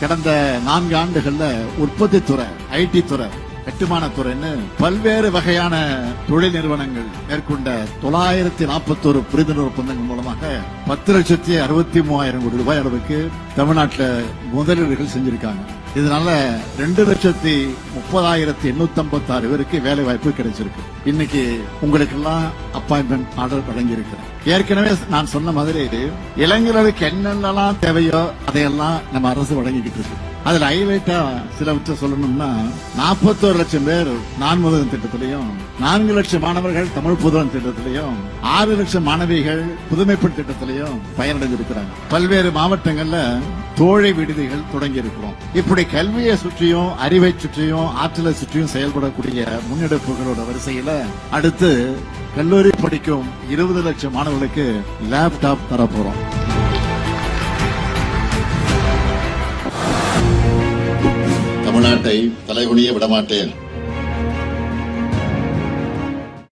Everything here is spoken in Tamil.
கடந்த நான்கு ஆண்டுகள்ல உற்பத்தி துறை ஐடி துறை கட்டுமான துறைன்னு பல்வேறு வகையான தொழில் நிறுவனங்கள் மேற்கொண்ட தொள்ளாயிரத்தி நாற்பத்தோரு புரிந்துணர்வு ஒப்பந்தங்கள் மூலமாக பத்து லட்சத்தி அறுபத்தி மூவாயிரம் கோடி ரூபாய் அளவுக்கு தமிழ்நாட்டில் முதலீடுகள் செஞ்சிருக்காங்க. இதனால ரெண்டு லட்சத்தி முப்பதாயிரத்தி எண்ணூத்தி ஐம்பத்தி ஆறு பேருக்கு வேலை வாய்ப்பு கிடைச்சிருக்கு. இன்னைக்கு உங்களுக்கு எல்லாம் அப்பாயின்மெண்ட் ஆர்டர் வழங்கி இருக்கிறேன் ஏற்கனவே நான் சொன்ன மாதிரி இளைஞர்களுக்கு என்னென்னலாம் தேவையோ அதையெல்லாம் நம்ம அரசு வழங்கிக்கிட்டு இருக்கு. அதுல ஹைலைட்டா சிலவற்றை சொல்லணும்னா நாற்பத்தோரு லட்சம் பேர் நான் முதல் திட்டத்திலையும் நான்கு லட்சம் மாணவர்கள் தமிழ் புதுவன் திட்டத்திலையும் ஆறு லட்சம் மாணவிகள் புதுமைப்பெண் திட்டத்திலையும் பயனடைஞ்சிருக்கிறாங்க. பல்வேறு மாவட்டங்கள்ல தோழை விடுதிகள் தொடங்கி இருக்கிறோம் இப்படி கல்வியை சுற்றியும் அறிவை சுற்றியும் ஆற்றலை சுற்றியும் செயல்படக்கூடிய முன்னெடுப்புகளோட வரிசையில அடுத்து கல்லூரி படிக்கும் இருபது லட்சம் மாணவர்களுக்கு லேப்டாப் தரப்போறோம். தமிழ்நாட்டை தலைகுனிய விடமாட்டேன்.